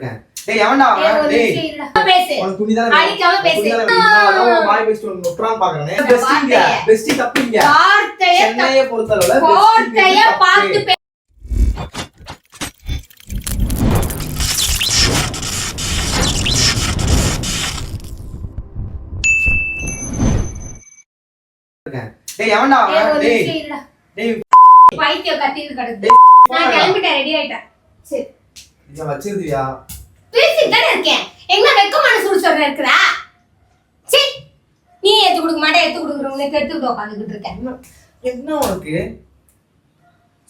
டேய் எவன்டா அவன்? டேய். உனக்கு துணி தானே அடிக்காம பேசு. உன் வாய் பேசிட்டு உனக்கு நொட்டுறான்னு பார்க்கறேனே. இந்த பெஸ்டிங்க, வார்த்தைய. பெஸ்டி தப்புங்க. வார்த்தைய. சென்னையை பொறுத்தளவுல தப்பு. பார்த்து டேய் எவன்டா அவன்? டேய். டேய் பைத்தியம் கத்திட்டு கிடக்குது. டேய், நான் போடா. கிளம்பிட்டேன், ready ஆயிட்டேன். சரி. இதை வச்சிருந்தியா பேசிட்டு தானே இருக்கேன். எங்க வெக்கமான சூடு சொல்ற இருக்குதா? சீ. நீ எடுத்து கொடுக்க மாட்டே எடுத்து கொடுக்குறவங்களுக்கு எடுத்துக்கிட்டு உட்காந்துக்கிட்டு இருக்கேன் என்ன உனக்கு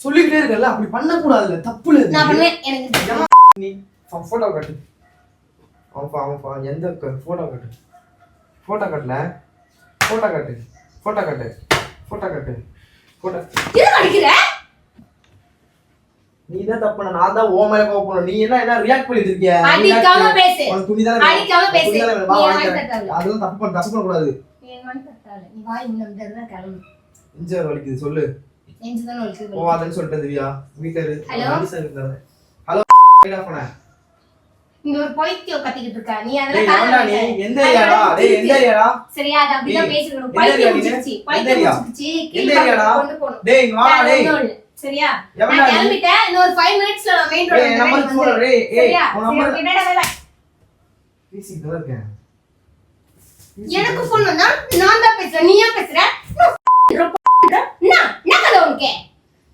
சொல்லிக்கிட்டே இருக்கல அப்படி பண்ணக்கூடாதுல்ல தப்புல இது. நான் பண்ணுவேன் எனக்கு நீ போட்டோ காட்டு அவன் அவன் எந்த போட்டோ காட்டு போட்டோ காட்டல போட்டோ காட்டு போட்டோ காட்டு போட்டோ காட்டு போட்டோ இது அடிக்கிற நீ தான் தப்பு பண்ண நான் தான் ஓ மேல கோவப்படும் நீ என்ன என்ன ரியாக்ட் பண்ணிட்டு இருக்கிய அடிக்காம பேசு. உனக்கு துணி தானே வேணும். அடிக்காம பேசு. நீ தரேன். தரல. அதெல்லாம் தப்பு பண்ண தப்பு பண்ணக்கூடாது நீ வாங்கி தரத்தால. நீ வாய் இன்னும் தான் கிளம்பு இன்ஜர் வலிக்குது சொல்லு நெஞ்சு தானே வலிக்குது. போவாதன்னு சொல்லிட்டேன் திவ்யா வீட்டுல இரு. Hello? மெடிசன் இருந்தாரு ஹலோ போன இங்க ஒரு பைத்தியம் கத்திக்கிட்டு இருக்கா நீ அதெல்லாம் நீ. எந்த ஏரியாடா டேய் எந்த ஏரியாடா சரியா அது அப்படிதான் டேய், பேசிக்கணும் பைத்தியம் எந்த பைத்தியம் ஏரியா? முடிச்சிருச்சு எந்த ஏரியாடா? டேய் இங்க வா டேய். சரியா? நான்? கிளம்பிட்டேன். இன்னொரு ஃபைவ் மினிட்ஸ்ல நான் மெயின் ரோடு ஏய், சரியா? உன். பேசிட்டு இருக்கேன். எனக்கு வந்தா நான் தான் பேசுறேன். நீ ஏன் பேசுற என்ன என்ன கதை உனக்கு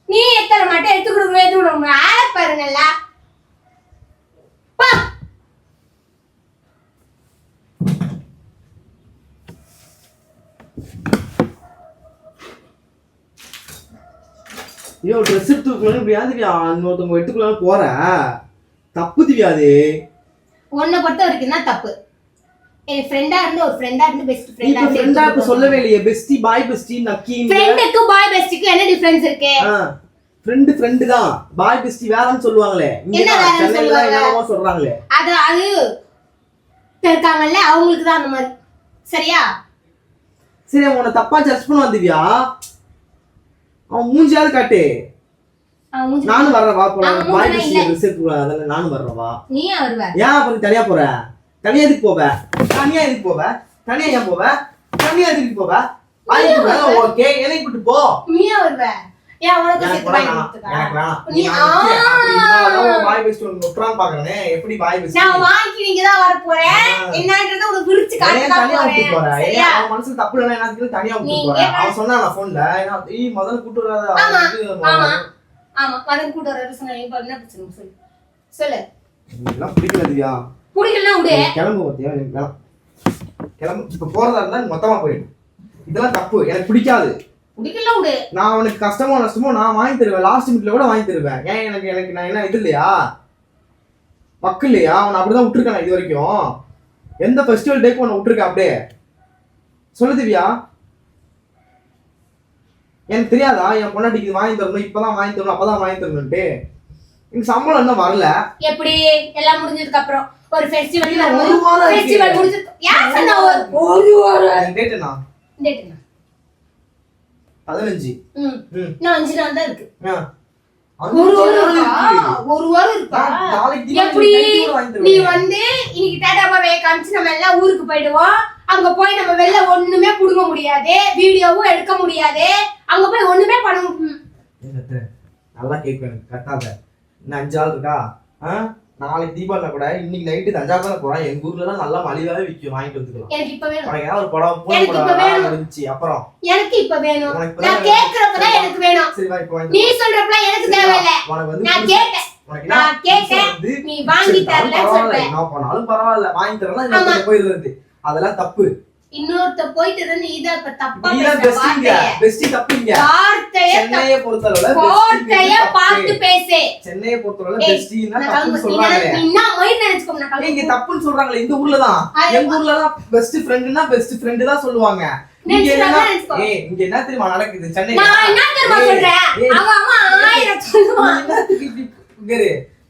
நீ எத்தனை மாட்டே எடுத்து கொடுக்கணும் எடுத்து கொடுக்கணும் ஆள பாரு நல்லா பா ஐயோ ட்ரெஸ் எடுத்துக்கலாம் இப்படி ஏன் திவ்யா? இன்னொருத்தவங்க எடுத்துக்கலாம் போற தப்பு திவ்யா அது? உன்னை பொறுத்த வரைக்கும் தான் தப்பு. என் ஃப்ரெண்டா இருந்து ஒரு ஃப்ரெண்டா இருந்து பெஸ்ட் நீ இப்ப ஃப்ரெண்டா இப்ப ஃப்ரெண்டா சொல்லவே இல்லையே. பெஸ்டி பாய் பெஸ்டி நக்கி ஃப்ரெண்டுக்கு பாய் பெஸ்ட்டுக்கு என்ன டிஃபரன்ஸ் இருக்கு? ஃப்ரெண்டு ஃப்ரெண்டு தான். பாய் பெஸ்டி வேறன்னு சொல்லுவாங்களே. என்ன வேறன்னு சொல்லுவாங்க? சொல்றாங்களே. அது அது இருக்காங்கல்ல அவங்களுக்கு தான் அந்த மாதிரி. சரியா? சரி உன்னை தப்பா ஜட்ஜ் பண்ணுவான் திவ்யா. அவன் மூஞ்சியாவது காட்டு. நானும் வர்றேன் வா போலாம். பாய் நானும் வர்றேன் வா. நீ ஏன் வருவ தனியா போற? தனியா எதுக்கு போவ? தனியா எதுக்கு போவ? தனியா ஏன் போவ? தனியா எதுக்கு போவ? வாங்கி ஓகே எனக்கு விட்டு போ நீ வருவ எப்படி வாய் வர போறேன். என்னன்றத உனக்கு விரிச்சு காட்ட போறேன். அவன் மனசுல தப்பு இல்லைன்னா தனியா விட்டு நீங்க போற அவன் சொன்னான் நான் போன்ல ஏய் முதல்ல கூட்டு வராத? ஆமா, மதன் கூட வர சொன்ன இப்ப என்ன பிரச்சனை சொல்லு. சொல்லு. இதெல்லாம் பிடிக்கல திவ்யா பிடிக்கலாம் விடு. கிளம்பு பார்த்தியா எனக்கு வேணாம் கிளம்பு. இப்ப போறதா இருந்தா மொத்தமா போயிடு. இதெல்லாம் தப்பு எனக்கு பிடிக்காது. பிடிக்கலாம் விடு. நான் உனக்கு கஷ்டமோ நஷ்டமோ நான் வாங்கி தருவேன். லாஸ்ட் மினிட்ல கூட வாங்கி தருவேன். ஏன் எனக்கு எனக்கு நான் என்ன இது இல்லையா? பக்கு இல்லையா? அவனை அப்படிதான் விட்டுருக்கேன் இது வரைக்கும். எந்த ஃபெஸ்டிவல் டேக்கு உன்னை விட்டுருக்கேன் அப்படியே. சொல்லு திவ்யா. எனக்கு தெரியாதா? என் பொண்டாட்டிக்கு இது வாங்கி தரணும் இப்பதான் வாங்கி தரணும் அப்பதான் வாங்கி தரணும்ட்டு எனக்கு சம்பளம் இன்னும் வரல. எப்படி? எல்லாம் முடிஞ்சதுக்கு அப்புறம் ஒரு ஃபெஸ்டிவல் ஒரு வாரம். ஃபெஸ்டிவல் முடிஞ்சது. யார் சொன்னா ஒரு வாரம். டேட் என்ன? டேட் என்ன? பதினஞ்சு. ம். ம். இன்னும் அஞ்சு நாள் தான் இருக்கு. ஆ. ஒரு வாரம் இருக்கா எப்படி? நீ. வந்து இன்னைக்கு டாடா பாவே காமிச்சு நம்ம எல்லாம் ஊருக்கு போயிடுவோம். அங்க போய் நம்ம வெளில ஒண்ணுமே புடுங்க முடியாது. வீடியோவும் எடுக்க முடியாது. அங்க போய் ஒண்ணுமே பண்ண? நல்லா எனக்கு கட்டாத இன்னும் அஞ்சு ஆள் இருக்கா? நாளைக்கு தீபாவளி கூட இன்னைக்கு நைட்டு தஞ்சாவூர் தானே போறேன் எங்க ஊர்ல எல்லாம் நல்லா மலிவாவே விற்கும் வாங்கிட்டு வந்துக்கலாம் எனக்கு இப்ப வேணும். உனக்கு ஏதாவது ஒரு படம் பூனை படம். இருந்துச்சு அப்புறம். எனக்கு இப்ப வேணும். நான் தான் கேக்குறப்பதான் எனக்கு வேணும். சரி வா இப்போ வாங்கி நீ சொல்றப்பலாம் எனக்கு. தேவையில்ல. உனக்கு வந்து நான் கேட்டேன். நான் கேட்டேன். நீ வாங்கி பரவாயில்ல, சொல்றேன். என்ன பண்ணாலும் பரவாயில்ல. வாங்கி தரலாம் போயிடுறது. அதெல்லாம் தப்பு. இன்னொருத்த போயிட்டு இருந்து இத இப்ப தப்பா வார்த்தைய. தப்புங்க. வார்த்தைய தப்பு சென்னையை பொறுத்தளவுல கோட்டைய பார்த்து பேசு. சென்னையை பொறுத்தளவுல கிளம்பு. நீ சொல்றாங்களே. என்ன- நீ மயிர் நினைச்சுக்கோ நான் கிளம்பு. தப்புன்னு சொல்றாங்களே இந்த ஊர்ல தான் எங்க ஊர்ல தான் பெஸ்ட் ஃப்ரெண்ட்னா பெஸ்ட் ஃப்ரெண்ட் தான் சொல்லுவாங்க. இங்க என்ன தெரியுமா நடக்குது? சென்னை நான் என்ன தெரியுமா சொல்றேன்? அவன் அவன் ஆயிரம் சொல்லுவான்.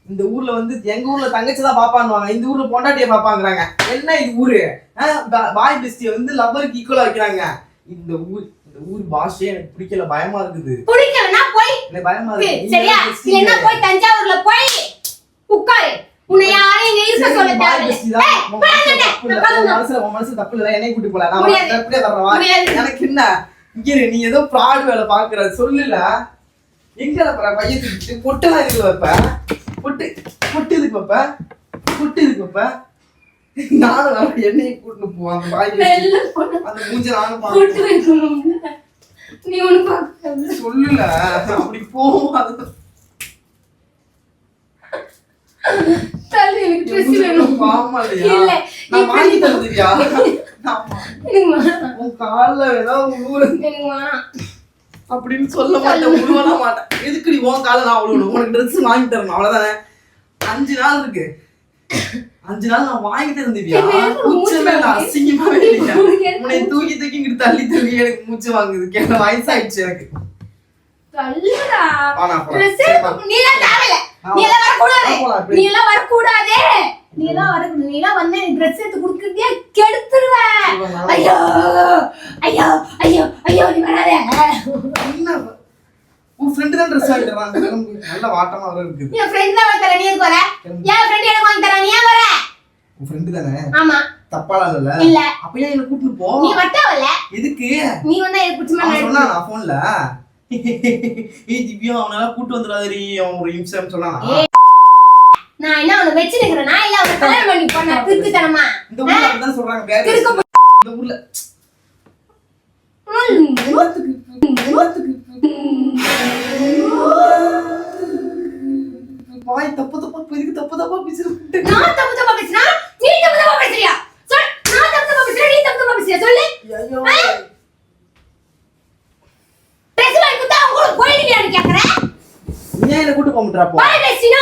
இந்த ஊர்ல வந்து எங்க ஊர்ல தங்கச்சி தான் பாப்பான்னுவாங்க. இந்த ஊர்ல பொண்டாட்டிய பாப்பாங்கறாங்க. என்ன இது ஊரு? பாய் பெஸ்டிய வந்து லவ்வருக்கு ஈக்குவலா வைக்கிறாங்க. இந்த ஊர் இந்த ஊர் பாஷையே எனக்கு பிடிக்கல பயமா இருக்குது. பிடிக்கலன்னா போய் எனக்கு பயமா இருக்கு சரியா? ங்க. போய் தஞ்சாவூர்ல போய் உட்காரு. உன்னை இங்க இருக்க சொல்ல தேவையில்லை. மனசுல அங்கிட்டு. தப்பு இல்ல. என்னையும் கூட்டிட்டு போல. நான் அப்படியே. எனக்கு என்ன? இங்க நீ ஏதோ fraud வேலை பாக்குற சொல்லுல. எங்க வைப்ப? பையன் பொட்டெல்லாம் இதுல வைப்ப? பொட்டு பொட்டு இதுக்கு வைப்ப? பொட்டு இதுக்கு வைப்ப? நானும் வரேன், என்னையும் கூட்டிட்டு போ அந்த பாய் பெஸ்டி. எல்லாம் கொண்டு அந்த மூஞ்ச நானும். நீ ஒண்ணு பார்க்க சொல்லுல. அப்படி போவோம் அது தள்ளி எனக்கு ட்ரெஸ் வேணும். பாவமா இல்லையா? இல்ல நான் வாங்கி. உன் கால்ல ஏதாவது வேணாம். அப்படின்னு சொல்ல மாட்டேன் உழுவலாம் மாட்டேன். எதுக்கு நீ உன் காலை நான் உழுவணும்? உனக்கு ட்ரெஸ் வாங்கி தரணும். அவ்வளவுதானே? அஞ்சு நாள் இருக்கு. அஞ்சு நாள் நான் வாங்கி தந்துவியா இப்ப எனக்கு மூச்சு மூச்சமே இல்ல, வாங்குது. அசிங்கமாவே இல்லையா உன்னை தூக்கி தூக்கி இங்கிட்டு தள்ளி தள்ளி எனக்கு மூச்சு வாங்குது கேட்ட வயசாயிடுச்சு எனக்கு நான். நீ எல்லாம். நான் வரக்கூடாது. நான். நீ எல்லாம் வரக்கூடாது. நீ எல்லாம் வந்து எடுத்து கொடுக்கறதையே கெடுத்துருவ. ஐயோ, ஐயோ, ஐயோ, ஐயோ, நீ வராத. உன் ஃப்ரெண்டு தான் ட்ரெஸ் வாங்கி தரான். நல்ல வாட்டமா வர இருக்குது என் friend தான் வாங்கி தரா, நீ வர? என் friend எனக்கு வாங்கி தரா, நீ ஏன் வர? உன் ஃப்ரெண்டு தானே ஆமா, தப்பாலாம் இல்ல இல்ல. அப்ப ஏன் என்ன கூட்டிட்டு போ நீ மட்டும் வரல. எதுக்கு நீ வந்தா எனக்கு பிடிச்ச மாதிரி நடிச்சு. சொன்னானா போன்ல ஏய் திவ்யா அவனால கூட்டு வந்துடாதடி அவன் ஒரு இம்சம் சொன்னானா. நான் என்ன அவனை வச்சு நிக்கிறேனா இல்ல அவனை கல்யாணம் பண்ணி போன திருக்குத்தனமா இந்த ஊர்ல அப்படிதான் சொல்றாங்க திருக்க இந்த ஊர்ல வாய் தப்பு தப்பா இதுக்கு தப்பு தப்பா பேசிட்டு நான் தப்பு தப்பா பேசுனா நீ தப்பு தப்பா பேசுறியா சொல் நான் தப்பு தப்பா பேசுறேன் நீ தப்பு தப்பா பேசுறியா சொல்லு ஐயோ ட்ரெஸ் வாங்கி கொடுத்தா உங்களுக்கு போயிடுவியான்னு கேக்குறேன் ஏன் என்ன கூட்டு போக மாட்டா போ பாய் பேசினா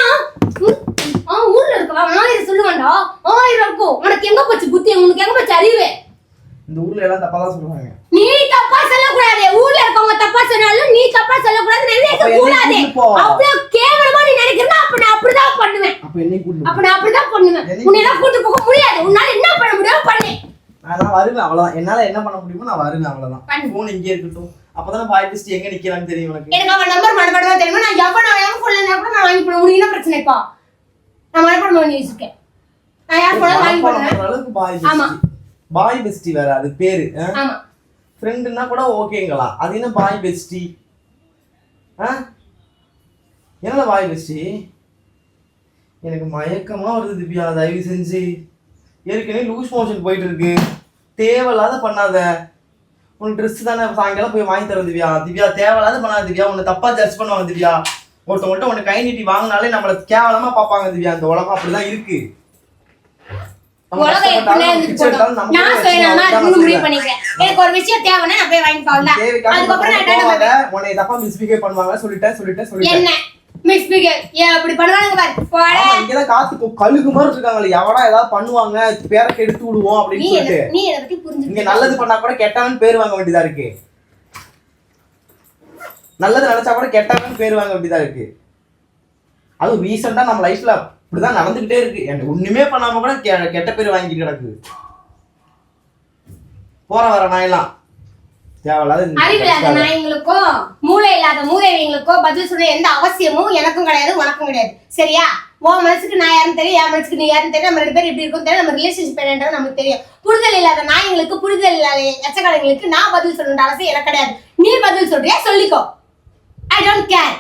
ஆ ஊர்ல இருக்கவா ஆயிரம் சொல்லுவான்டா ஆயிரம் இருக்கும் உனக்கு எங்க போச்சு புத்தி உனக்கு எங்க போச்சு அறிவு இந்த ஊர்ல எல்லாம் தப்பா தான் சொல்றாங்க நீ தப்பா சொல்லக்கூடாது ஊர்ல இருக்கவங்க தப்பா சொன்னாலும் நீ தப்பா சொல்லக்கூடாது நினைக்க அப்ப என்னை கூடாது கூட்டிட்டு போ. அவ்வளவு கேவலமா நீ நினைக்கிறனா அப்ப நான் அப்படிதான் பண்ணுவேன் அப்ப என்னையும் கூட்டு அப்ப நான் அப்படிதான் பண்ணுவேன் என்னை- உன்னை எல்லாம் கூட்டு போக முடியாது உன்னால என்ன பண்ண முடியும் பண்ணு நான் வருவேன் அவ்வளவுதான். என்னால என்ன பண்ண முடியுமோ நான் வருவேன் அவ்வளவுதான். போன் இங்கே இருக்கட்டும். அப்பதானே பாய் பெஸ்ட் எங்க நிக்கிறான்னு தெரியும் உனக்கு. எனக்கு அவன் நம்பர் மனப்படமா தெரியுமா? நான் எப்ப நான் இருந்தா கூட நான் வாங்கி போடுவேன். உனக்கு என்ன பிரச்சனை இப்போ? நான் மனப்படம் பண்ணி வச்சிருக்கேன் நான் யார் போனாலும் வாங்கி அளவுக்கு பாய் ஆமா. பாய் பெஸ்டி வேற அது பேரு ஆமா. ஃப்ரெண்டுன்னா கூட ஓகேங்களா? அது என்ன பாய் பெஸ்டி ஆ? என்னடா பாய் பெஸ்டி எனக்கு மயக்கமா வருது திவ்யா தயவு செஞ்சு. ஏற்கனவே லூஸ் மோஷன் போயிட்டு இருக்கு. தேவையில்லாத பண்ணாத. உனக்கு ட்ரெஸ் தானே சாயங்காலம் போய் வாங்கி தரேன் திவ்யா. திவ்யா தேவையில்லாத பண்ணாத திவ்யா. உன்னை தப்பா ஜட்ஜ் பண்ணுவாங்க திவ்யா. ஒருத்தவங்கள்ட்ட உன்னை கை நீட்டி வாங்கினாலே நம்மள கேவலமா பார்ப்பாங்க திவ்யா. இந்த உலகம் அப்படிதான் இருக்கு. உன்னை தப்பா மிஸ்பிஹேவ் பண்ணுவாங்க. சொல்லிட்டேன் சொல்லிட்டேன் சொல்லிட்டேன். மிஸ் பிகர் ஏன் அப்படி பண்ணுவானுங்க பாரு? போட. ஆமா, இங்கதான் காத்து கொ- கழுகு மாதிரி எவனா ஏதாவது பண்ணுவாங்க பேரை கெடுத்து விடுவோம் அப்படின்னு சொல்லிட்டு. நீ பத்தி இங்க நல்லது பண்ணா கூட கெட்டவன் பேர் வாங்க வேண்டியதா இருக்கு. நல்லது நினைச்சா கூட கெட்டவன் பேர் வாங்க வேண்டியதா இருக்கு. அதுவும் ரீசெண்டா நம்ம லைஃப்ல இப்படிதான் நடந்துகிட்டே இருக்கு. எனக்கு ஒண்ணுமே பண்ணாம கூட கெட்ட பேர் வாங்கிட்டு கிடக்கு. போற வர நாயெல்லாம் தேவையில்லாத. நாய்ங்களுக்கோ மூளை இல்லாத மூதைவிங்களுக்கோ பதில் சொல்ல எந்த அவசியமும் எனக்கும் கிடையாது உனக்கும் கிடையாது. சரியா? உன் மனசுக்கு நான் யாருன்னு தெரியும் என் மனசுக்கு நீ யாருன்னு தெரியும் நம்ம ரெண்டு பேரும் எப்படி இருக்கும் தெரியும் நம்ம ரிலேஷன்ஷிப் என்னன்றது நமக்கு தெரியும். புரிதல் இல்லாத நாய்ங்களுக்கு புரிதல் இல்லாத எச்சக்காரங்களுக்கு நான் பதில் சொல்லணுன்ற அவசியம் எனக்கு கிடையாது. நீ பதில் சொல்றியா? சொல்லிக்கோ. ஐ டோன்ட் கேர்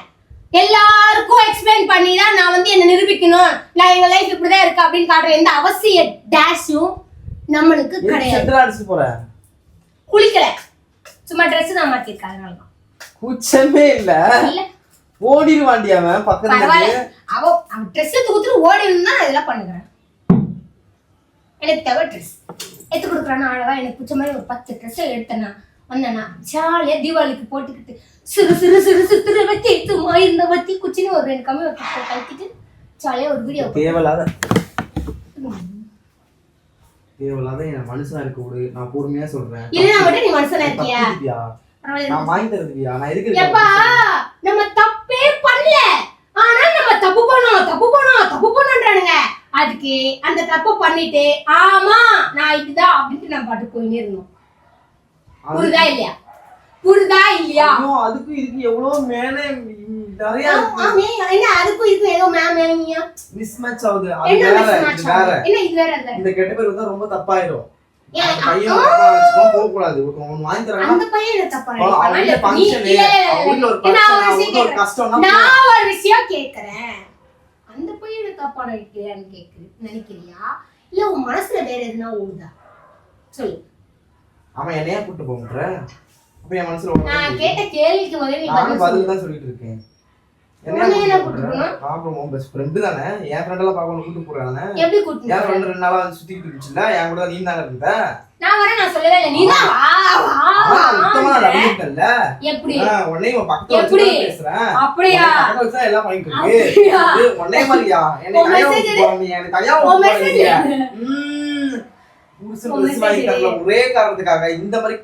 எல்லாருக்கும் எக்ஸ்பிளைன் பண்ணி தான் நான் வந்து என்ன நிரூபிக்கணும். நான் எங்க லைஃப் இப்படிதான் இருக்கு அப்படின்னு காட்டுற எந்த அவசிய டேஷும் நம்மளுக்கு கிடையாது. குளிக்கல. சும்மா ட்ரெஸ் தான் மாத்திருக்கேன் அதனால தான் கூச்சமே இல்ல. ஓடிடுவாண்டி அவன் பக்கத்துல. அவ அவ ட்ரெஸ் தூத்துட்டு ஓடினு தான் இதெல்லாம் பண்ணுகிறேன் எனக்கு தேவை ட்ரெஸ் எடுத்து கொடுக்குறானா அழகா? எனக்கு பிடிச்ச மாதிரி ஒரு பத்து ட்ரெஸ் எடுத்தேனா வந்தேனா ஜாலியா தீபாவளிக்கு போட்டுக்கிட்டு சிறு சிறு சிறு சிறு திரு வத்தி சும்மா இருந்த வத்தி குச்சின்னு ஒரு ரெண்டு கம்மி வத்தி கழட்டிட்டு ஜாலியா ஒரு வீடியோ தேவையில்லாத. தேவையில்லாத என் மனுஷனா இருக்க விடு. நான் பொறுமையா சொல்றேன். இல்லைன்னா மட்டும் நீ மனுஷனா இருக்கியா? தப்பு நான் வாங்கி நான் எப்பா நம்ம பண்ணல. ஆனா நம்ம தப்பு பண்ணோம் தப்பு பண்ணோம் தப்பு பண்ணோன்றானுங்க. அதுக்கு அந்த தப்பு பண்ணிட்டு ஆமா நான் இதுதான் அப்படின்ட்டு நான் பாட்டு போயினே இருந்தோம். புரிதா இல்லையா? புரிதா இல்லையா? அதுக்கு இதுக்கு எவ்வளவு மேலே நிறைய என்ன அதுக்கும் இதுக்கும் ஏதோ மேம் மிஸ் மேட்ச் ஆகுது. அது வேற இது வேற? என்ன இது வேற? இந்த கெட்ட பேர் வந்தா ரொம்ப தப்பாயிரும். ஏன், அந்த பையன் ஆ, தப்பா வச்சுக்கோ போக கூடாது ஒன்னு வாங்கி தரேன்னா அந்த பையன் என்ன தப்பா அவன் நினைப்பானா? வீட்டுல இல்ல, நீ- function, இல்ல, இல்ல, இல்ல, அவன் வீட்டுல ஒரு இல்ல. நான் ஒரு பிரச்சனை, விஷயம் அவனுக்கு ஒரு கேக்குறேன். கஷ்டம்னா நான் ஒரு விஷயம் கேக்குறேன். அந்த பையனை தப்பா நினைக்கிறியான்னு கேக்குது நினைக்கிறியா? இல்ல உன் மனசுல வேற எதுனா ஓடுதா? சொல்லு. அவன் என்னைய கூட்டு போகிற அப்ப என் மனசுல நான். கேட்ட கேள்விக்கு முதல்ல நீ. பதில் தான் சொல்லிட்டு இருக்கேன். உன் பெஸ்ட் ஃப்ரெண்டு தானே? என் ஃப்ரெண்ட் எல்லாம் பாக்கணும் கூட்டு போறானே எப்படி என்? ஃப்ரெண்ட் ரெண்டு நாளா வந்து சுத்திட்டு இருந்துச்சுல என் கூட நீ தானே இருந்த நான் வரேன் நான் சொல்லவே இல்லை. வா வா சுத்தமா எப்படி? பக்கத்துல எப்படி? தான் பேசுறேன். அப்படியா? பக்கத்துல வச்சு எல்லாம் பண்ணிட்டு இருக்கு. உன்னை மாதிரியா? என்னை விட்டு போறீங்க என்னை தனியா ம். ஒரே காரணத்துக்காக இந்த மாதிரி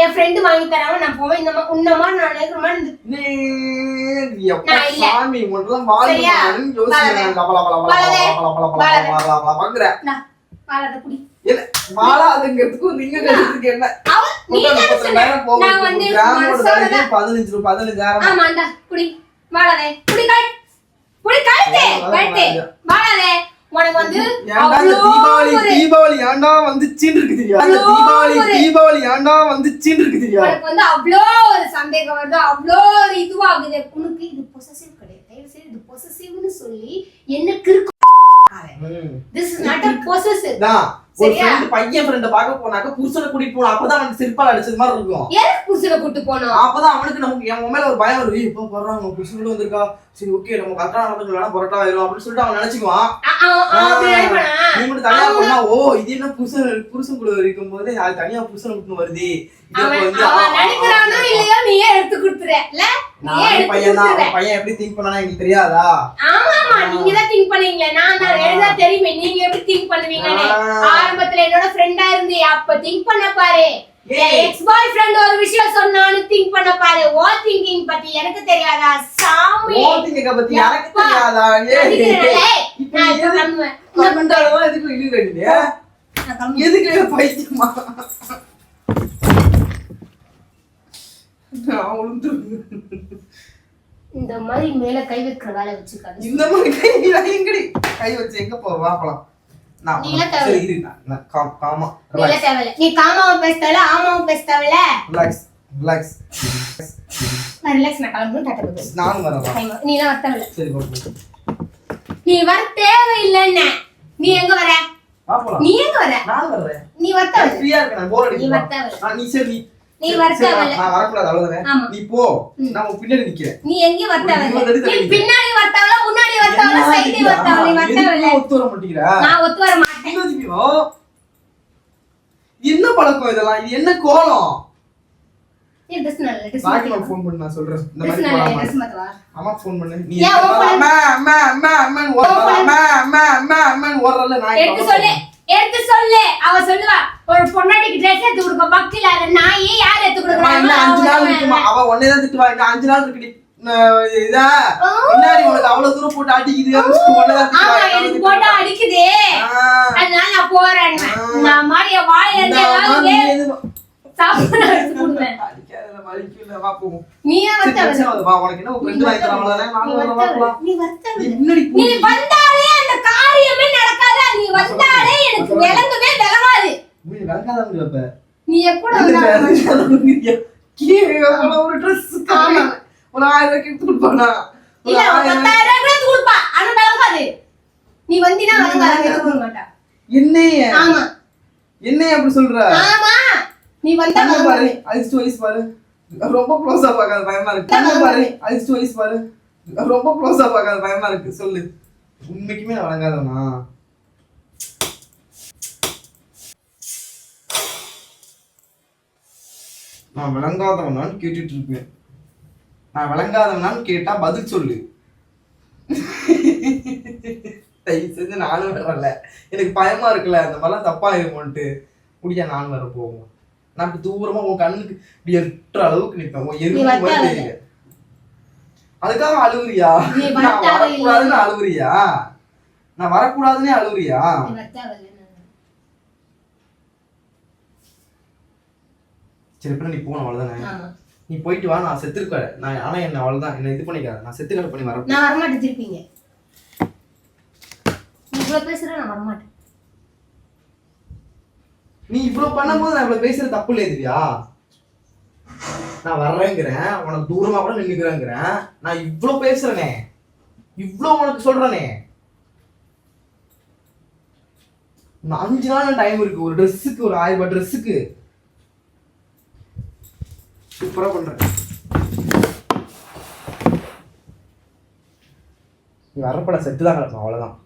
என் ஃப்ரெண்டு வாங்கி தராம நான் போவேன் இந்த மாதிரி உன்ன மாதிரி நான் நினைக்கிற மாதிரி. சாமி உன்னெல்லாம் தான் பதினஞ்சு ரூபா, பதினஞ்சாயிரம். உனக்கு வந்து தீபாவளி தீபாவளி ஏன்டா வந்துச்சுன்னு இருக்கு தீபாவளி தீபாவளி ஏன்டா வந்துச்சுன்னு இருக்கு? உனக்கு வந்து அவ்வளோ ஒரு சந்தேகம் வருது அவ்வளோ ஒரு இதுவாகுது உனக்கு இது பொசசிவ் கிடையாது தயவு செய்து இது பொசசிவ்னு சொல்லி என்ன கிறுக்கு ம். This is not a possessive இதான், ஒரு friend பையன் அ பார்க்க போனாக்க புருஷனை கூட்டிட்டு போகணும். அப்பதான் அவனுக்கு செருப்பால அடிச்சது மாதிரி இருக்கும். எதுக்கு புருஷனை கூட்டு போனோம் அப்பதான் அவனுக்கு நமக்கு என் மேல ஒரு பயம் வருது. இப்போ போடுறாங்க புருஷனோட வந்திருக்கா. சரி ஓகே நம்ம கரெக்டா நடந்துக்கலாம் புரட்டா ஆயிரும் அப்படின்னு சொல்லிட்டு அவன் நினைச்சுக்குவான்? நீ மட்டும் தனியா ஓ இது என்ன புருஷன் புருஷன் கூட இருக்கும் போது அது தனியா புருஷன் விட்டு வருது. நீயே எடுத்து கொடுத்துற இல்ல நீயே நானே எடுத்து பையன் தான். பையன் எப்படி திங்க் பண்ணானா எங்களுக்கு தெரியாதா? ஆமா ஆமா நீங்க தான் திங்க் பண்ணீங்களே. நான் நான் எழுதா தெரியுமே நீங்க எப்படி திங்க் பண்ணுவீங்கன்னு. ஆரம்பத்துல என்னோட ஃப்ரெண்டா இருந்து அப்ப திங்க் பண்ண பாரு. எக்ஸ் பாய் ஃப்ரெண்ட் ஒரு விஷயம் சொன்னான்னு திங்க் பண்ண பாரு. ஓ திங்கிங் பத்தி எனக்கு தெரியாதா? சாமி. ஓட்டிங்க பத்தி எனக்கு? தெரியாதா? நான் இப்ப எதுக்கு. எதுக்கு பைத்தியமா. இந்த மாதிரி மேல கை வைக்கிற வேலை வச்சுக்காது. இந்த மாதிரி கை எங்கடி? கை வச்சு எங்க போ? வாப்பலாம் நான் நீ எல்லாம் தேவை. சரி இரு நான் நான் காம் காமா நீ எல்லாம் தேவையில்ல நீ காமாவும் பேச தேவையில்ல ஆமாவும் பேச தேவையில்ல ரிலாக்ஸ் ரிலாக்ஸ் நான் ரிலாக்ஸ் நான் கிளம்பணும் டாட்டா வரேன். நீ எல்லாம் வர தேவையில்ல சரி நீ வர தேவையில்லைன்னு. நீ எங்க வர? நீ எங்க வர? வரேன் நீ வர. தேவையில்ல ஃப்ரீயா இருக்கேன் நான் போர் நீ வர. தேவையில்ல நீ சரி நீ சரி, வர சரி, நான் வரக்கூடாது அவ்வளவுதானே. நீ போ. நான் பின்னாடி நிக்கிறேன். நீ எங்கேயும் வர ஒரு தேவையில்ல இருபது அடி நீ தள்ளி பின்னாடி வர தேவையில்ல முன்னாடி வர தேவையில்ல என்ன சைடு வர தேவையில்ல நீ வர எதுக்கு தேவையில்ல ஒத்து வர மாட்டேங்கிற? நான் ஒத்து வர மாட்டேன். என்ன பழக்கம் இதெல்லாம்? இது என்ன கோலம்? ஃபோன் பண்ணி நான் சொல்றேன். இந்த மாதிரி அம்மா ஃபோன் பண்ணு. நீ? அம்மா அம்மா அம்மா. அம்மா அம்மா அம்மா அம்மான்னு ஓடுறல்ல நான் எடுத்து சொல்லு. அவ சொல்லுவா ஒரு பொண்டாட்டிக்கு ட்ரெஸ் எடுத்து கொடுக்க பக்கில அத நாய் யார் எடுத்து இன்னும் அஞ்சு நாள் இருக்குமா? கொடுக்குறாங்க அவ உடனே தான் திட்டுவா. இன்னும் அஞ்சு நாள் இருக்குடி நான் இதா? முன்னாடி உனக்கு அவ்வளவு தூரம் போட்டு அடிக்குது. ஆமா. எனக்கு போட்டா அடிக்குதே. அதனால நான் போறேன். நான் மாதிரி வாயில இந்த இருந்து ஏதாவது எடுத்து என்ன. நீ. வந்தாலே அந்த காரியமே நடக்காதா? நீ வந்தாலே எனக்கு விளங்கவே விளங்காது. நீ விளங்காதவங்க இப்ப. நீ ஒரு க்கு ஆமா. ஒரு ஆயிரம் ரூபாய்க்கு எடுத்து கொடுப்பானா? இல்ல பத்தாயிரம் ரூபாய் கூட கொடுப்பா. ஆனா விளங்காது. நீ வந்தினா விளங்காது எடுத்து கொடுக்க மாட்டா. என்னைய? ஆமா. என்னைய அப்படி சொல்ற? ஆமா. நீ வந்தா பாரு அழிச்சிட்டு வயசு பாரு. ரொம்ப க்ளோஸா பார்க்காத பயமா இருக்கு. கண்ணை பாரு அழிச்சிட்டு வயசு பாரு. ரொம்ப க்ளோஸா பார்க்காத பயமா இருக்கு. சொல்லு. உண்மைக்குமே நான் வழங்காதவனா நான் விளங்காதவனான்னு கேட்டுட்டு இருப்பேன். நான் விளங்காதவனான்னு கேட்டா பதில் சொல்லு. தயவு செஞ்சு நானும் வரல. எனக்கு பயமா இருக்குல்ல அந்த மாதிரிலாம் தப்பா இருக்கும்ட்டு முடியா நானும் வர போவோம் நான் தூரமா உன் கண்ணுக்கு இப்படி எட்டுற அளவுக்கு நிப்பேன். உன் எருமை. தெரியல அதுக்காக அழுவுறியா? நீ நான் வரக்கூடாதுன்னு அழுவுறியா? நான் வரக்கூடாதுன்னே அழுவுறியா? விளங்காது. சரி இப்ப நீ போன அவ்வளவுதானே? நீ போயிட்டு வா நான் செத்துருக்க நான் ஆனா என்ன அவ்வளவுதான். என்ன இது பண்ணிக்காத. நான் செத்துக்கடை பண்ணி வரேன் நான் வரமாட்டேன் திருப்பிங்க. இவ்வளவு பேசுற நான் வரமாட்டேன். நீ இவ்வளவு பண்ணும்போது நான் இவ்வளவு பேசுறது தப்பு இல்லையா திவ்யா. நான் வர்றேங்கிறேன் உனக்கு தூரமா கூட நின்னுக்கிறேங்கிறேன். நான் இவ்வளவு பேசுறேனே. இவ்வளவு உனக்கு சொல்றேனே. அஞ்சு நாள் டைம் இருக்கு. ஒரு ட்ரெஸ்ஸுக்கு ஒரு ஆயிரம் ரூபாய் ட்ரெஸ்ஸுக்கு சூப்பரா பண்றேன். நீ வரப்பட செட்டு தான் கிடக்கும் அவ்வளவுதான்.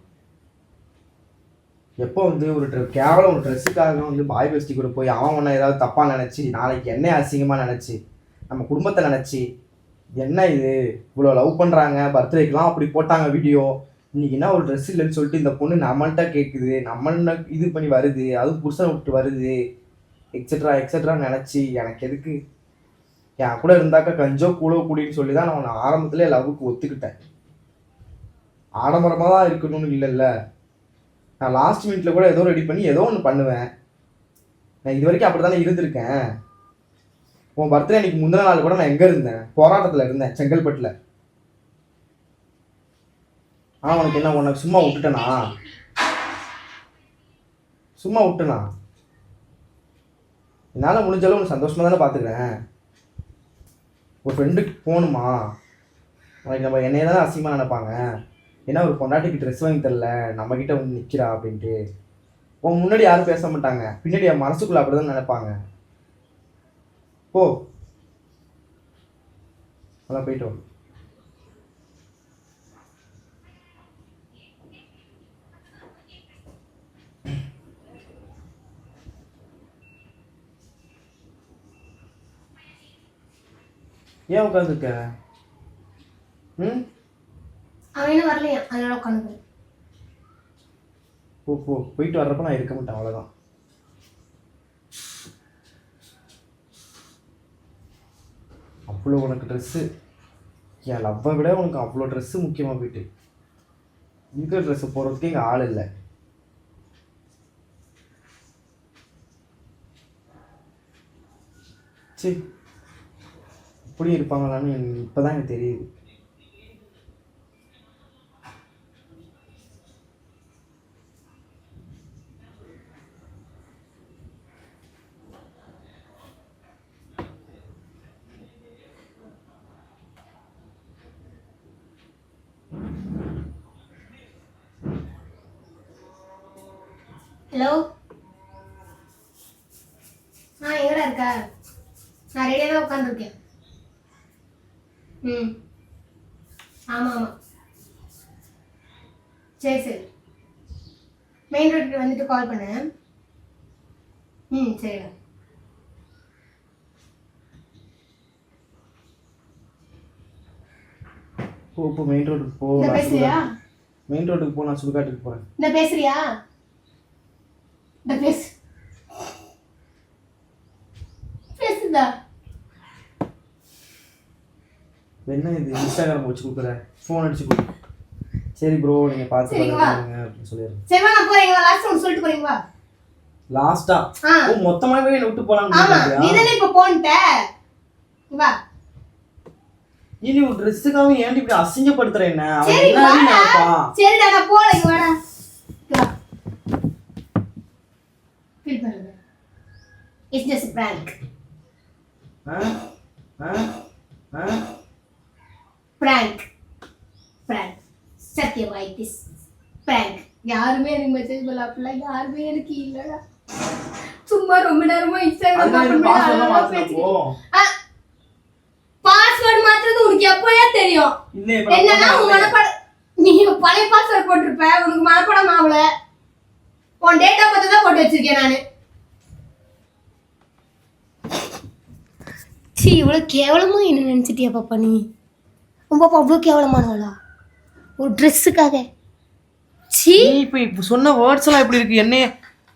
எப்போ வந்து ஒரு ட்ரெ- கேவலம் ஒரு ட்ரெஸ்ஸுக்காக வந்து பாய் பெஸ்டி கூட போய் அவன் உன்னை ஏதாவது தப்பாக நினச்சி நாளைக்கு என்ன அசிங்கமாக நினச்சி நம்ம குடும்பத்தை நினச்சி என்ன இது? இவ்வளோ லவ் பண்ணுறாங்க பர்த்டேக்கெலாம் அப்படி போட்டாங்க வீடியோ இன்றைக்கி என்ன ஒரு ட்ரெஸ் இல்லைன்னு சொல்லிட்டு இந்த பொண்ணு நம்மள்கிட்ட கேட்குது நம்மள இது பண்ணி வருது அதுவும் புருஷனை விட்டு வருது எக்ஸட்ரா எக்ஸெட்ரா நினச்சி எனக்கு எதுக்கு? என் கூட இருந்தாக்கா கஞ்சோ கூடோ கூடின்னு சொல்லி தான் நான் உன்னை லவ்வுக்கு ஒத்துக்கிட்டேன். ஆடம்பரமாக தான் இருக்கணும்னு இல்லைல்ல. நான் லாஸ்ட் மினிட்ல கூட ஏதோ ரெடி பண்ணி ஏதோ ஒன்று பண்ணுவேன். நான் இது வரைக்கும் அப்படி தானே இருந்திருக்கேன். உன் பர்த்டே அன்னைக்கு முந்தின நாள் கூட நான் எங்கே இருந்தேன்? போராட்டத்தில் இருந்தேன் செங்கல்பட்டில். ஆனால் உனக்கு என்ன உனக்கு சும்மா விட்டுட்டனா? சும்மா விட்டுனா? என்னால் முடிஞ்ச அளவு சந்தோஷமாக தானே பார்த்துக்கிறேன் ஒரு ஃப்ரெண்டுக்கு போகணுமா? உனக்கு நம்ம என்னைய தானே அசிங்கமாக நினைப்பாங்க. ஏன்னா ஒரு பொண்டாட்டிக்கு ட்ரெஸ் வாங்கி தரல நம்ம கிட்ட வந்து நிற்கிறா அப்படின்ட்டு. உன் முன்னாடி யாரும் பேச மாட்டாங்க. பின்னாடி என் மனசுக்குள்ள அப்படிதான் நினைப்பாங்க. போ. அதான் போயிட்டு ஏன் உட்காந்துருக்க ம்? அவன் வரலையா? அதனால உட்காந்து போ போ. போயிட்டு வர்றப்ப நான் இருக்க மாட்டேன் அவ்வளோதான் அவ்வளோ உனக்கு ட்ரெஸ்ஸு என் லவ்வை விட உனக்கு அவ்வளோ ட்ரெஸ்ஸு முக்கியமாக போயிட்டு. இருக்கிற ட்ரெஸ்ஸு போடுறதுக்கு இங்கே ஆள் இல்லை. சரி இப்படி இருப்பாங்களான்னு இப்போ தான் எனக்கு தெரியுது ஹலோ ஆ எங்கடா இருக்க நான் ரெடியாக தான் உட்காந்துருக்கேன் ம் ஆமாம் ஆமாம் சரி சரி மெயின் வந்துட்டு கால் பண்ணு. ம் சரிடா. போ இப்போ மெயின் ரோட்டுக்கு போ இந்த நான் பேசுறியா? மெயின் ரோட்டுக்கு போ நான் சுடுகாட்டுக்கு போகிறேன் இந்த பேசுறியா? இந்த பேசு. பேசுதா என்ன இது இன்ஸ்டாகிராம் வச்சு கொடுக்குற? ஃபோன் அடிச்சு கொடு. சரி ப்ரோ நீங்கள் பார்த்து. பண்ணுங்க அப்படின்னு சொல்லிடுறேன். நான் போறேன் லாஸ்ட் ஒன்று சொல்லிட்டு போறீங்க வா. லாஸ்டா ஓ மொத்தமாகவே என்னை விட்டு ஆமா பார்த்தியா? நீ தானே இப்ப போன்ட்ட? வா. இனி ஒரு ட்ரெஸ்ஸுக்காக ஏன்டி இப்படி அசிங்கப்படுத்துற என்ன? சரி, வாடா. சரிடா நான் போல இங்க வாடா. ஃபீல் பண்ணுங்க. இட்ஸ் ஜஸ்ட் பிராங்க் ஆ? ஆ? ஆ? பிராங்க் பிராங்க் சத்தியமா இட் இஸ் பிராங்க் யாருமே எனக்கு மெசேஜ் பண்ணல அப்படிலாம் யாருமே எனக்கு இல்லடா. சும்மா ரொம்ப நேரமா இன்ஸ்டாகிராம்? பாஸ்வேர்ட் மாத்துறது உனக்கு எப்போயா தெரியும்? இல்ல, இப்ப நான் என்னன்னா உன். மனப்பாட நீ பழைய பாஸ்வேர்ட் போட்டிருப்ப. உனக்கு மனப்பாடம் ஆகல. உன் டேட்டா பார்த்து தான் போட்டு வச்சிருக்கேன் நானு. சீ இவ்வளோ கேவலமா என்ன நினச்சிட்டியா பாப்பா நீ? உன் பாப்பா அவ்வளோ கேவலமானவளா? ஒரு ட்ரெஸ்ஸுக்காக சீ இப்ப இப்ப சொன்ன வேர்ட்ஸ் எல்லாம் எப்படி இருக்கு? என்ன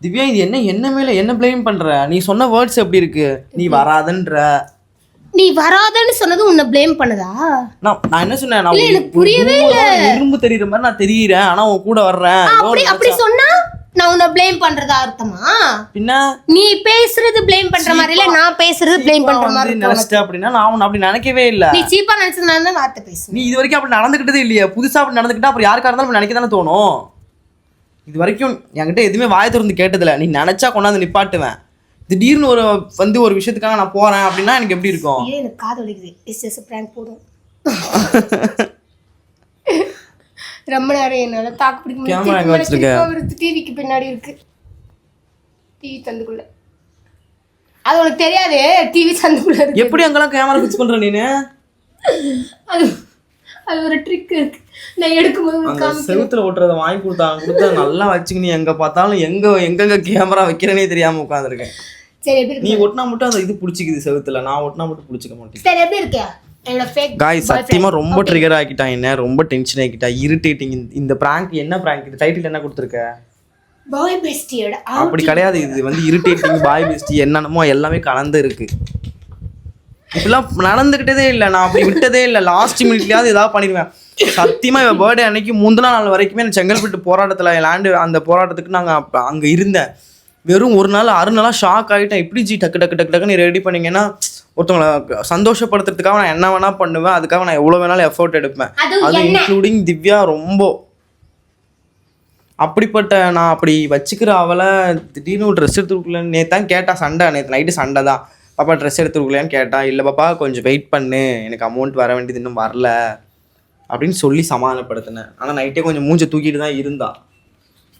திவ்யா இது என்ன என்ன மேல என்ன ப்ளேம் பண்ற? நீ சொன்ன வேர்ட்ஸ் எப்படி இருக்கு? நீ வராதன்ற. நீ வராதன்னு சொன்னது உன்னை ப்ளேம் பண்ணதா? நான் நான் என்ன சொன்னேன்? நான் இல்ல, எனக்கு புரியவே ஒரு இரும்பு தெரியுற மாதிரி நான் தெரியுறேன். ஆனா உன் கூட வர்றேன். அப்படி அப்படி சொன்னா நான் உன்னை ப்ளேம் பண்றதா அர்த்தமா? பின்ன நீ பேசுறது ப்ளேம் பண்ற மாதிரி இல்ல நான் பேசுறது ப்ளேம் பண்ற மாதிரி. நினைச்சிட்ட அப்படின்னா நான் உன்னை அப்படி நினைக்கவே இல்ல. நீ சீப்பா நினைச்சதுனால தான் வார்த்தை பேசு நீ இது வரைக்கும் அப்படி நடந்துக்கிட்டதே இல்லையா. புதுசா அப்படி நடந்துக்கிட்டா அப்புறம் யாருக்கா இருந்தாலும் நினைக்க தானே தோணும். இது வரைக்கும் என்கிட்ட எதுவுமே வாய திறந்து கேட்டதில்ல. நீ நினைச்சா கொண்டாந்து நிப்பாட்டுவேன். திடீர்னு ஒரு வந்து ஒரு விஷயத்துக்காக நான் போறேன் அப்படின்னா எனக்கு எப்படி இருக்கும்? எனக்கு காது வலிக்குது? இஸ் ஜஸ்ட் பிராங்க் போதும். ரொம்ப நேரம் என்னால தாக்கு பிடிக்க? முடியும் டிவிக்கு பின்னாடி இருக்கு. டிவி சந்துக்குள்ள அது உனக்கு தெரியாது டிவி சந்துக்குள்ள இருக்கு. எப்படி அங்கெல்லாம் கேமரா ஃபிக்ஸ் பண்ற நீனு? அது அது ஒரு ட்ரிக் இருக்கு. நான் எடுக்கும்போது. செவுத்துல ஓட்டுறத வாங்கி கொடுத்தாங்க கொடுத்தா நல்லா வச்சுக்க நீ எங்க பார்த்தாலும் எங்க எங்கெங்க கேமரா வைக்கிறேனே தெரியாம உட்காந்துருக்கேன் சரி எப்படி நீ ஒட்டினா மட்டும் அந்த இது பிடிச்சிக்குது செவுத்துல. நான் ஒட்டினா மட்டும் பிடிச்சிக்க மாட்டேன். சரி எப்படி இருக்கியா? காய் சத்தியமா ரொம்ப ட்ரிகர் ஆக்கிட்டான் என்ன? ரொம்ப டென்ஷன் ஆக்கிட்டா இரிட்டேட்டிங் இந்த பிராங்க் என்ன பிராங்க் இது டைட்டில் என்ன கொடுத்துருக்க? பாய் பெஸ்டியோட அப்படி கிடையாது. இது வந்து இரிட்டேட்டிங் பாய் பெஸ்டி என்னென்னமோ எல்லாமே கலந்து இருக்கு. இப்படிலாம் நடந்துக்கிட்டதே இல்லை. நான் அப்படி விட்டதே இல்லை. லாஸ்ட் மினிட்லயாவது ஏதாவது பண்ணிடுவேன். சத்தியமா இவன் பர்த்டே அன்னைக்கு முந்தின நாள் வரைக்குமே நான் செங்கல்பட்டு போராட்டத்தில் லேண்டு அந்த போராட்டத்துக்கு நாங்கள் அங்கே இருந்தேன். வெறும் ஒரு நாள் அரை நாளாக ஷாக் ஆகிட்டேன் எப்படி ஜி டக்கு டக்கு டக்கு டக்கு நீ ரெடி பண்ணீங்கன்னா ஒருத்தவங்களை சந்தோஷப்படுத்துறதுக்காக நான் என்ன வேணா பண்ணுவேன் அதுக்காக நான் எவ்வளோ வேணாலும் எஃபோர்ட் எடுப்பேன். அது? இன்க்ளூடிங் திவ்யா ரொம்ப. அப்படிப்பட்ட நான் அப்படி வச்சுக்கிற அவளை திடீர்னு ட்ரெஸ் எடுத்துருக்கல நேற்று தான் கேட்டா சண்டை. நேற்று நைட்டு சண்டை தான். பாப்பா ட்ரெஸ் எடுத்துருக்கலையான்னு கேட்டா இல்லை பாப்பா கொஞ்சம் வெயிட் பண்ணு. எனக்கு அமௌண்ட் வர வேண்டியது இன்னும் வரல. அப்படின்னு சொல்லி சமாதானப்படுத்தினேன். ஆனால் நைட்டே கொஞ்சம் மூஞ்ச தூக்கிட்டு தான் இருந்தா.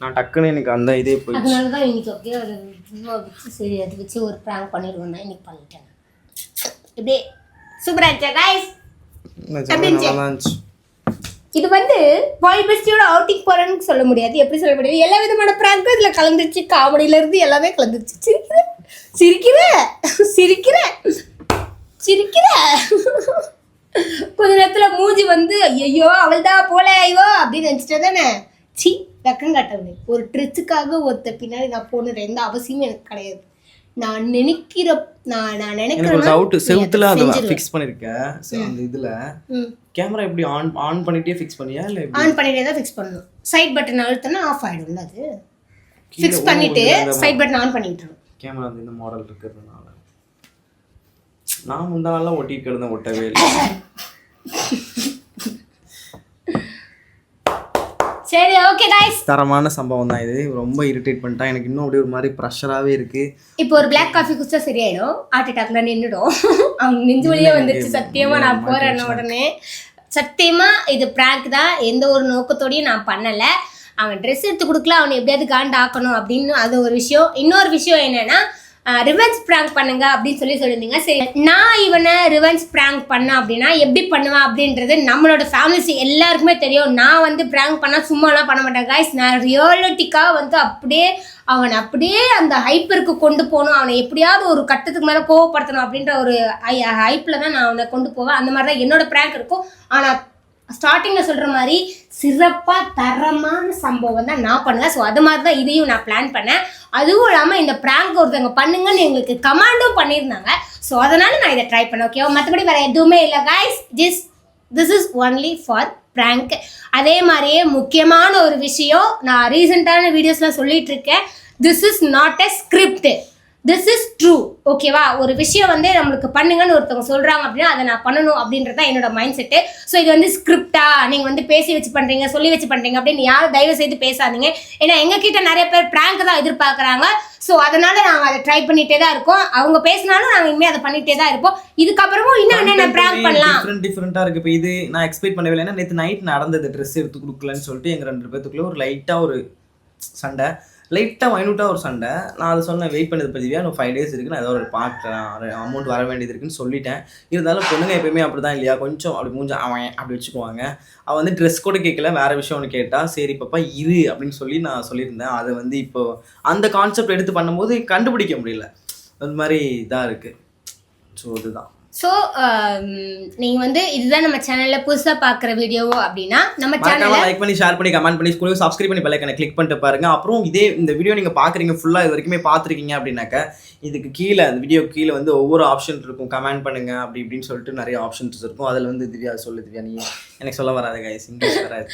நான் டக்குன்னு எனக்கு அந்த இதே போயிடுச்சு. அதனால தான் இன்னைக்கு அப்படியே சரி அது வச்சு ஒரு ப்ராங்க் பண்ணிடுவோம் தான் இன்னைக்கு பண்ணிட்டேன். இப்படியே சூப்பரா இருந்துச்சா இருந்துச்சு? இது வந்து பாய் பெஸ்டியோட அவுட்டிங் போறேன்னு சொல்ல முடியாது. எப்படி சொல்ல முடியாது எல்லா விதமான ப்ராங்க்கும் இதுல கலந்துருச்சு. காமெடியில இருந்து எல்லாமே கலந்துருச்சு. சிரிக்கிற? சிரிக்கிற? சிரிக்கிற? சிரிக்கிற? கொஞ்ச நேரத்துல மூஞ்சி வந்து ஐயோ அவள்தான் போல ஐயோ அப்படின்னு நினைச்சிட்டே தானே. சி டக்குன்னு காட்டவில்லை. ஒரு ட்ரெஸ்ஸுக்காக ஒருத்த பின்னாடி நான் போன எந்த அவசியமும் எனக்கு கிடையாது. நான் நினைக்கிற நான் நான் நினைக்கிறேன்னா டவுட் செவுத்துல அதை. ஃபிக்ஸ் பண்ணிருக்கேன். அந்த இதுல கேமரா எப்படி ஆன் ஆன் பண்ணிட்டே ஃபிக்ஸ் பண்ணியா? இல்லை ஆன் பண்ணிட்டே தான் ஃபிக்ஸ் பண்ணணும். சைட் பட்டன் அழுத்தினா ஆஃப் ஆயிடும்ல அது. ஃபிக்ஸ் பண்ணிட்டு சைட் பட்டன் ஆன் பண்ணிட்டுரும் கேமரா வந்து இந்த மாடல் இருக்கிறதுனால. நான் முந்தா நாள்லாம் ஒட்டிட்டு இருந்தேன் ஒட்டவே இல்லை சரி ஓகே गाइस தரமான சம்பவம் தான் இது ரொம்ப இரிட்டேட் பண்ணிட்டா எனக்கு இன்னும் அப்படியே ஒரு மாதிரி ப்ரெஷராகவே இருக்கு இப்போ ஒரு பிளாக் காஃபி குடிச்சா சரியாயிடும் ஹார்ட் அட்டாக்ல நின்றுடும் அவங்க நெஞ்சு வழியே வந்துருச்சு சத்தியமா நான் போறேன் உடனே சத்தியமா இது பிராங்க் தான் எந்த ஒரு நோக்கத்தோடையும் நான் பண்ணல அவன் ட்ரெஸ் எடுத்து கொடுக்கல அவனை எப்படியாவது காண்ட் ஆக்கணும் அப்படின்னு அது ஒரு விஷயம் இன்னொரு விஷயம் என்னன்னா ரிவென்ஸ் ப்ராங்க் பண்ணுங்க அப்படின்னு சொல்லி சொல்லியிருந்தீங்க. சரி நான் இவனை ரிவென்ஸ் ப்ராங்க் பண்ணேன் அப்படின்னா எப்படி பண்ணுவேன் அப்படின்றது நம்மளோட ஃபேமிலிஸ் எல்லாருக்குமே தெரியும். நான் வந்து ப்ராங்க் பண்ணால் சும்மாலாம் பண்ண மாட்டேன். காய்ஸ் நான் ரியாலிட்டிக்காக வந்து அப்படியே அவனை அப்படியே அந்த ஹைப்பருக்கு கொண்டு போகணும். அவனை எப்படியாவது ஒரு கட்டத்துக்கு மேலே கோவப்படுத்தணும் அப்படின்ற ஒரு ஹைப்பில் தான் நான் அவனை கொண்டு போவேன். அந்த மாதிரி தான் என்னோட ப்ராங்க் இருக்கும். ஆனால் ஸ்டார்டிங்கில் சொல்கிற மாதிரி சிறப்பாக தரமான சம்பவம் தான் நான் பண்ணுவேன். ஸோ அது மாதிரி தான் இதையும் நான் பிளான் பண்ணேன். அதுவும் இல்லாமல் இந்த ப்ராங்க் ஒருத்தவங்க பண்ணுங்கன்னு எங்களுக்கு கமாண்டும் பண்ணியிருந்தாங்க. ஸோ அதனால் நான் இதை ட்ரை பண்ணேன். ஓகேவா மற்றபடி வேறு எதுவுமே இல்லை guys this this is only for prank அதே மாதிரியே முக்கியமான ஒரு விஷயம் நான் ரீசெண்டான வீடியோஸில் சொல்லிகிட்ருக்கேன் இருக்கேன். This is not a script this is true ஓகேவா ஒரு விஷயம் வந்து நம்மளுக்கு பண்ணுங்கன்னு ஒருத்தவங்க சொல்றாங்க அப்படின்னா அதை நான் பண்ணணும் அப்படின்றது தான் என்னோட மைண்ட் செட்டு ஸோ இது வந்து ஸ்கிரிப்டா நீங்க வந்து பேசி வச்சு பண்றீங்க சொல்லி வச்சு பண்றீங்க அப்படின்னு யாரும் தயவு செய்து பேசாதீங்க. ஏன்னா எங்க கிட்ட நிறைய பேர் பிராங்க் தான் எதிர்பார்க்கறாங்க. ஸோ அதனால நாங்க அதை ட்ரை பண்ணிட்டே தான் இருக்கோம். அவங்க பேசினாலும் நாங்க இனிமே அதை பண்ணிட்டே தான் இருப்போம். இதுக்கப்புறமும் இன்னும் என்னென்ன பிராங்க் பண்ணலாம்? டிஃப்ரெண்ட் டிஃப்ரெண்ட்டாக இருக்கு. இப்போ இது நான் எக்ஸ்பெக்ட் பண்ணவே இல்லை. ஏன்னா நேற்று நைட் நடந்தது. ட்ரெஸ் எடுத்து கொடுக்கலன்னு சொல்லிட்டு எங்கள் ரெண்டு பேத்துக்குள்ள ஒரு லைட்டாக ஒரு சண்டை. லைட்டாக மைனூட்டாக ஒரு சண்டை. நான் அதை சொன்னேன் வெயிட் பண்ணது பதிவியா நான் ஃபைவ் டேஸ் இருக்கு. நான் ஏதோ ஒரு பார்க்குறேன் அமௌண்ட் வர வேண்டியது இருக்குன்னு சொல்லிட்டேன். இருந்தாலும் பொண்ணுங்க எப்பயுமே அப்படி தான் இல்லையா? கொஞ்சம் அப்படி மூஞ்ச அவன் அப்படி வச்சுக்குவாங்க. அவள் வந்து ட்ரெஸ் கூட கேட்கல வேற விஷயம் ஒன்று கேட்டால் சரி பாப்பா இரு அப்படின்னு சொல்லி நான் சொல்லியிருந்தேன். அதை வந்து இப்போ அந்த கான்செப்ட் எடுத்து பண்ணும்போது கண்டுபிடிக்க முடியல. அது மாதிரி இதாக இருக்குது ஸோ இதுதான் ஸோ நீங்கள் வந்து இதுதான் நம்ம சேனலில் புதுசாக பார்க்குற வீடியோவோ அப்படின்னா நம்ம மறக்காம சேனலை லைக் பண்ணி ஷேர் பண்ணி கமெண்ட் பண்ணி கூட சப்ஸ்கிரைப் பண்ணி பெல்லைக்கனை கிளிக் பண்ணிட்டு பாருங்க. அப்புறம் இதே இந்த வீடியோ நீங்க பாக்குறீங்க ஃபுல்லா இது வரைக்குமே பார்த்துருக்கீங்க அப்படின்னாக்க இதுக்கு கீழே அந்த வீடியோ கீழே வந்து ஒவ்வொரு ஆப்ஷன் இருக்கும். கமெண்ட் பண்ணுங்க அப்படி இப்படின்னு சொல்லிட்டு நிறைய ஆப்ஷன்ஸ் இருக்கும். அதுல வந்து திவ்யா சொல்லு திவ்யா நீ எனக்கு சொல்ல வராது கைஸ் இங்கிலீஷ் வராது.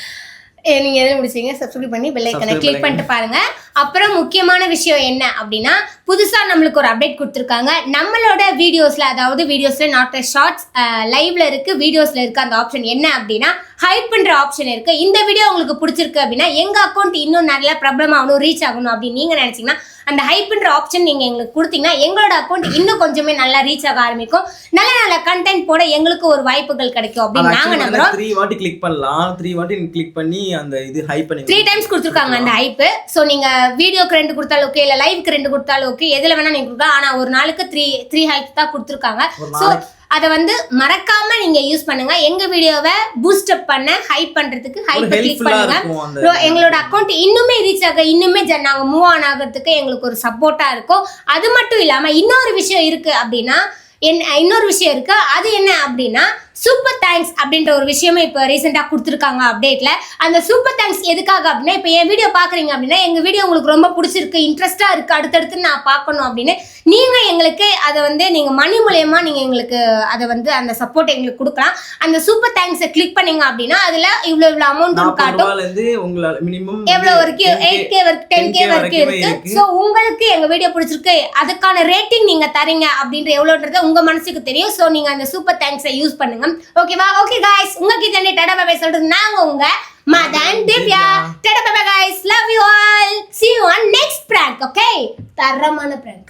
நீங்கள் எதில் முடிச்சீங்க? சப்ஸ்கிரைப் பண்ணி பெல் ஐக்கனை Subscribe கிளிக். பண்ணிட்டு பாருங்க. அப்புறம் முக்கியமான விஷயம் என்ன அப்படின்னா புதுசா நம்மளுக்கு ஒரு அப்டேட் கொடுத்துருக்காங்க. நம்மளோட வீடியோஸ்ல அதாவது வீடியோஸ்ல நாட் ஷார்ட்ஸ் லைவ்ல இருக்கு வீடியோஸ்ல இருக்கு அந்த ஆப்ஷன் என்ன அப்படின்னா ஹைப் பண்ற ஆப்ஷன் இருக்கு. இந்த வீடியோ உங்களுக்கு பிடிச்சிருக்கு அப்படின்னா எங்க அக்கௌண்ட் இன்னும் நிறைய பிரபலம் ஆகணும் ரீச் ஆகணும் அப்படின்னு நீங்க நினைச்சீங்கன்னா அந்த ஹைப்ன்ற ஆப்ஷன் நீங்க எங்களுக்கு கொடுத்தீங்கன்னா எங்களோட அக்கௌண்ட் இன்னும் கொஞ்சமே நல்லா ரீச் ஆக ஆரம்பிக்கும். நல்ல நல்ல கண்டென்ட் போட எங்களுக்கு ஒரு வாய்ப்புகள் கிடைக்கும் அப்படின்னு நாங்க நம்புறோம். த்ரீ வாட்டி கிளிக் பண்ணலாம். த்ரீ வாட்டி கிளிக் பண்ணி அந்த இது ஹைப் பண்ணி த்ரீ டைம்ஸ் கொடுத்துருக்காங்க அந்த ஹைப்பு ஸோ நீங்க வீடியோக்கு ரெண்டு கொடுத்தாலும் ஓகே இல்லை லைவ்க்கு ரெண்டு கொடுத்தாலும் ஓகே எதுல வேணா நீங்க கொடுக்கலாம். ஆனா ஒரு நாளுக்கு த்ரீ த்ரீ ஹைப் தான் கொடுத்துருக்காங்க. ஸோ அதை வந்து மறக்காம நீங்க யூஸ் பண்ணுங்க. எங்க வீடியோவை பூஸ்ட் அப் பண்ண ஹைப் பண்றதுக்கு ஹைப் கிளிக் பண்ணுங்க. எங்களோட அக்கௌண்ட் இன்னுமே ரீச் ஆக இன்னுமே நாங்க மூவ் ஆன் ஆகிறதுக்கு எங்களுக்கு ஒரு சப்போர்ட்டா இருக்கும். அது மட்டும் இல்லாம இன்னொரு விஷயம் இருக்கு அப்படின்னா என்ன இன்னொரு விஷயம் இருக்கு. அது என்ன அப்படின்னா சூப்பர் தேங்க்ஸ் அப்படின்ற ஒரு விஷயமே இப்போ ரீசெண்டாக கொடுத்துருக்காங்க அப்டேட்ல அந்த சூப்பர் தேங்க்ஸ் எதுக்காக அப்படின்னா இப்போ என் வீடியோ பார்க்குறீங்க அப்படின்னா எங்க வீடியோ உங்களுக்கு ரொம்ப பிடிச்சிருக்கு இன்ட்ரெஸ்டா இருக்கு அடுத்தடுத்து நான் பார்க்கணும் அப்படின்னு நீங்க எங்களுக்கு அதை வந்து நீங்க மணி மூலயமா நீங்க எங்களுக்கு அதை வந்து அந்த சப்போர்ட் எங்களுக்கு கொடுக்கலாம். அந்த சூப்பர் தேங்க்ஸை கிளிக் பண்ணீங்க அப்படின்னா அதுல இவ்வளவு இவ்வளவு அமௌண்ட் நாற்பது காட்டும். எவ்வளவு வரைக்கும் எயிட் கே வரைக்கும் டென் கே வரைக்கும் இருக்கு. ஸோ உங்களுக்கு எங்க வீடியோ பிடிச்சிருக்கு அதுக்கான ரேட்டிங் நீங்க தரீங்க அப்படின்ற எவ்வளோன்றது உங்க மனசுக்கு தெரியும். ஸோ நீங்க அந்த சூப்பர் தேங்க்ஸை யூஸ் பண்ணுங்க ஓகேவா ஓகே காய்ஸ் உங்ககிட்ட இருந்து டடா பாய் சொல்றது நாங்க உங்க Madan Divya. Tata bye guys love you all see you on next prank okay தரமான prank.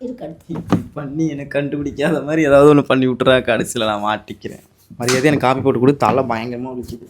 இருக்கு அடுத்து. பண்ணி எனக்கு கண்டுபிடிக்காத மாதிரி ஏதாவது ஒன்று பண்ணி விட்டுறா கடைசியில் நான் மாட்டிக்கிறேன். மரியாதை எனக்கு காப்பி போட்டு கொடு. தலை பயங்கரமாக வலிக்குது.